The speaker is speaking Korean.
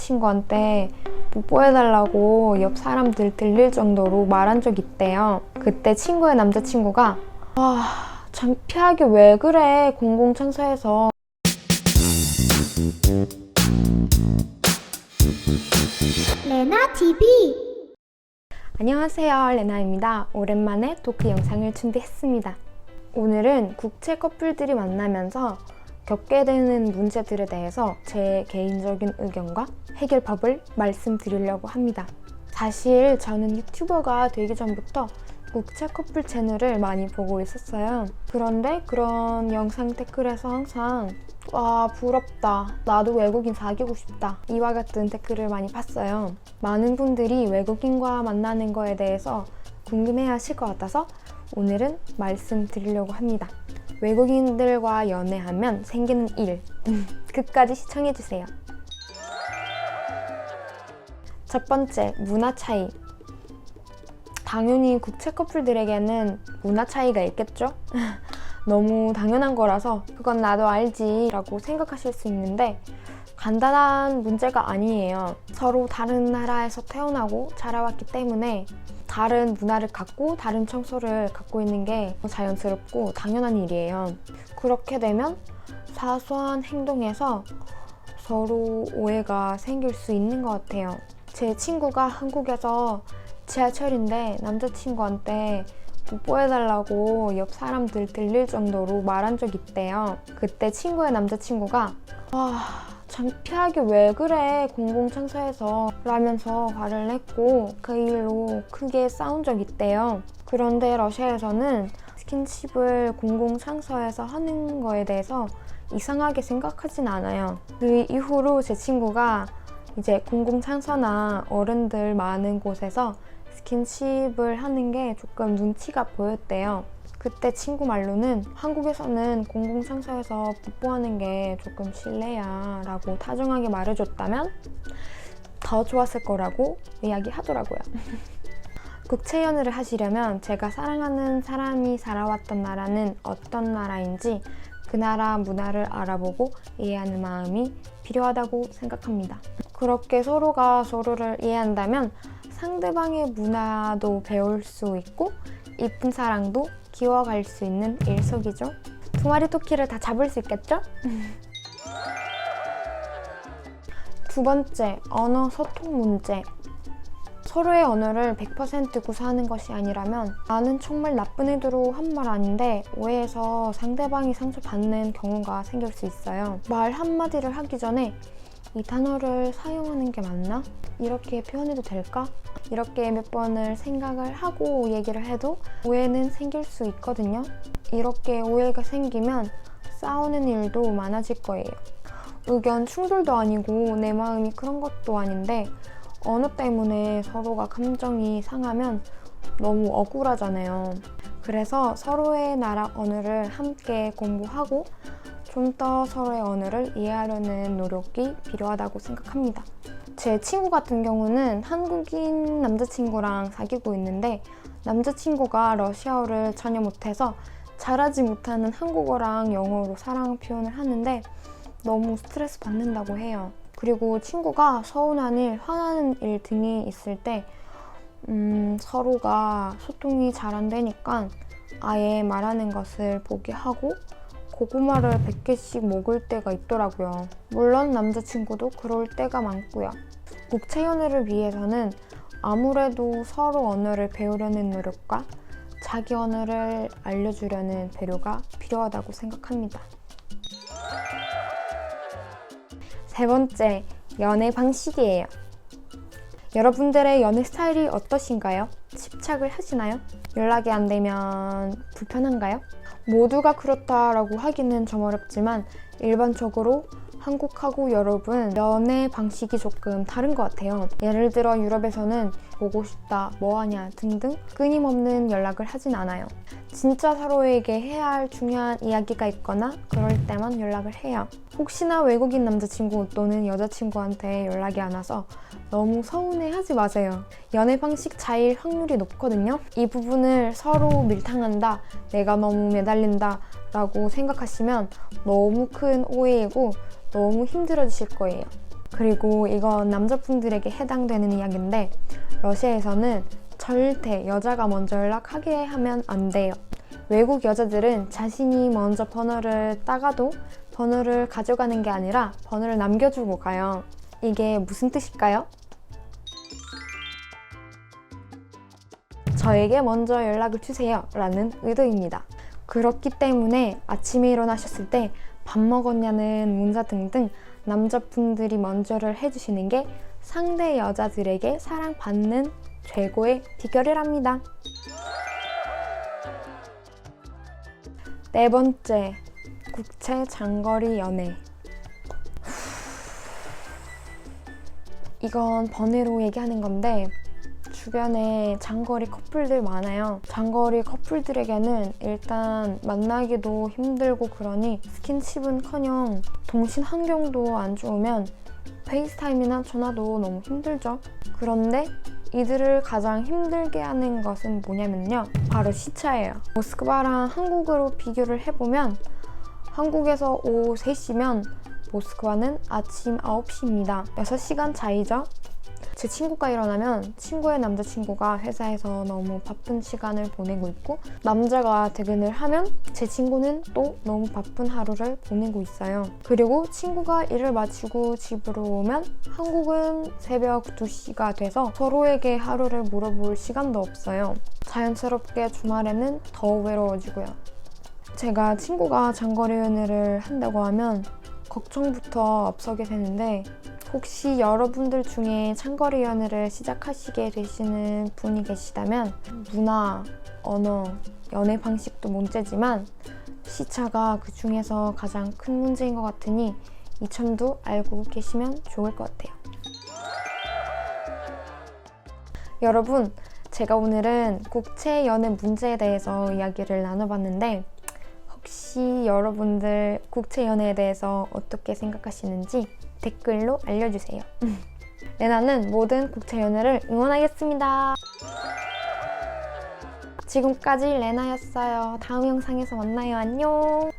남자친구한테 뽀뽀해달라고 옆 사람들 들릴 정도로 말한 적 있대요. 그때 친구의 남자친구가 아, 창피하게 왜 그래 공공청소에서 레나 TV 안녕하세요 레나입니다. 오랜만에 토크 영상을 준비했습니다. 오늘은 국제 커플들이 만나면서 겪게 되는 문제들에 대해서 제 개인적인 의견과 해결법을 말씀드리려고 합니다. 사실 저는 유튜버가 되기 전부터 국제 커플 채널을 많이 보고 있었어요. 그런데 그런 영상 댓글에서 항상 와 부럽다 나도 외국인 사귀고 싶다 이와 같은 댓글을 많이 봤어요. 많은 분들이 외국인과 만나는 거에 대해서 궁금해 하실 것 같아서 오늘은 말씀드리려고 합니다. 외국인들과 연애하면 생기는 일. 끝까지 시청해주세요. 첫 번째, 문화 차이. 당연히 국제 커플들에게는 문화 차이가 있겠죠? 너무 당연한 거라서 그건 나도 알지 라고 생각하실 수 있는데 간단한 문제가 아니에요. 서로 다른 나라에서 태어나고 자라왔기 때문에 다른 문화를 갖고 다른 청소를 갖고 있는 게 자연스럽고 당연한 일이에요. 그렇게 되면 사소한 행동에서 서로 오해가 생길 수 있는 것 같아요. 제 친구가 한국에서 지하철인데 남자친구한테 뽀뽀해달라고 옆 사람들 들릴 정도로 말한 적 있대요. 그때 친구의 남자친구가 아, 창피하게 왜 그래 공공청소에서 라면서 화를 냈고 그 일로 크게 싸운 적 있대요. 그런데 러시아에서는 스킨십을 공공청소에서 하는 거에 대해서 이상하게 생각하진 않아요. 그 이후로 제 친구가 이제 공공청소나 어른들 많은 곳에서 스킨십을 하는 게 조금 눈치가 보였대요. 그때 친구 말로는 한국에서는 공공청소에서 뽀뽀하는 게 조금 실례야 라고 타정하게 말해줬다면 더 좋았을 거라고 이야기하더라고요. 국제 연애를 하시려면 제가 사랑하는 사람이 살아왔던 나라는 어떤 나라인지 그 나라 문화를 알아보고 이해하는 마음이 필요하다고 생각합니다. 그렇게 서로가 서로를 이해한다면 상대방의 문화도 배울 수 있고 이쁜 사랑도 키워갈 수 있는 일석이조. 두 마리 토끼를 다 잡을 수 있겠죠? 두 번째, 언어 소통 문제. 서로의 언어를 100% 구사하는 것이 아니라면 나는 정말 나쁜 의도로 한 말 아닌데 오해해서 상대방이 상처받는 경우가 생길 수 있어요. 말 한마디를 하기 전에 이 단어를 사용하는 게 맞나? 이렇게 표현해도 될까? 이렇게 몇 번을 생각을 하고 얘기를 해도 오해는 생길 수 있거든요. 이렇게 오해가 생기면 싸우는 일도 많아질 거예요. 의견 충돌도 아니고 내 마음이 그런 것도 아닌데 언어 때문에 서로가 감정이 상하면 너무 억울하잖아요. 그래서 서로의 나라 언어를 함께 공부하고 좀 더 서로의 언어를 이해하려는 노력이 필요하다고 생각합니다. 제 친구 같은 경우는 한국인 남자친구랑 사귀고 있는데 남자친구가 러시아어를 전혀 못해서 잘하지 못하는 한국어랑 영어로 사랑 표현을 하는데 너무 스트레스 받는다고 해요. 그리고 친구가 서운한 일, 화나는 일 등이 있을 때 음, 서로가 소통이 잘 안 되니까 아예 말하는 것을 포기하고 고구마를 100개씩 먹을 때가 있더라고요. 물론 남자친구도 그럴 때가 많고요. 국제 연애를 위해서는 아무래도 서로 언어를 배우려는 노력과 자기 언어를 알려주려는 배려가 필요하다고 생각합니다. 세 번째, 연애 방식이에요. 여러분들의 연애 스타일이 어떠신가요? 집착을 하시나요? 연락이 안 되면 불편한가요? 모두가 그렇다라고 하기는 좀 어렵지만 일반적으로 한국하고 여러분 연애 방식이 조금 다른 것 같아요. 예를 들어 유럽에서는 보고 싶다, 뭐하냐 등등 끊임없는 연락을 하진 않아요. 진짜 서로에게 해야 할 중요한 이야기가 있거나 그럴 때만 연락을 해요. 혹시나 외국인 남자친구 또는 여자친구한테 연락이 안 와서 너무 서운해 하지 마세요. 연애 방식 차이일 확률이 높거든요. 이 부분을 서로 밀당한다, 내가 너무 매달린다 라고 생각하시면 너무 큰 오해이고 너무 힘들어지실 거예요. 그리고 이건 남자분들에게 해당되는 이야기인데 러시아에서는 절대 여자가 먼저 연락하게 하면 안 돼요. 외국 여자들은 자신이 먼저 번호를 따가도 번호를 가져가는 게 아니라 번호를 남겨주고 가요. 이게 무슨 뜻일까요? 저에게 먼저 연락을 주세요. 라는 의도입니다. 그렇기 때문에 아침에 일어나셨을 때 밥 먹었냐는 문자 등등 남자분들이 먼저를 해주시는 게 상대 여자들에게 사랑받는 최고의 비결이랍니다. 네 번째, 국채 장거리 연애. 이건 번외로 얘기하는 건데 주변에 장거리 커플들 많아요. 장거리 커플들에게는 일단 만나기도 힘들고 그러니 스킨십은커녕 통신 환경도 안 좋으면 페이스타임이나 전화도 너무 힘들죠. 그런데 이들을 가장 힘들게 하는 것은 뭐냐면요. 바로 시차예요. 모스크바랑 한국으로 비교를 해보면 한국에서 오후 3시면 모스크바는 아침 9시입니다. 6시간 차이죠. 제 친구가 일어나면 친구의 남자친구가 회사에서 너무 바쁜 시간을 보내고 있고 남자가 퇴근을 하면 제 친구는 또 너무 바쁜 하루를 보내고 있어요. 그리고 친구가 일을 마치고 집으로 오면 한국은 새벽 2시가 돼서 서로에게 하루를 물어볼 시간도 없어요. 자연스럽게 주말에는 더 외로워지고요. 제가 친구가 장거리 연애를 한다고 하면 걱정부터 앞서게 되는데 혹시 여러분들 중에 장거리 연애를 시작하시게 되시는 분이 계시다면 문화, 언어, 연애 방식도 문제지만 시차가 그 중에서 가장 큰 문제인 것 같으니 이 점도 알고 계시면 좋을 것 같아요. 여러분, 제가 오늘은 국제 연애 문제에 대해서 이야기를 나눠봤는데 혹시 여러분들 국제 연애에 대해서 어떻게 생각하시는지 댓글로 알려주세요. 레나는 모든 국제 연애를 응원하겠습니다. 지금까지 레나였어요. 다음 영상에서 만나요. 안녕.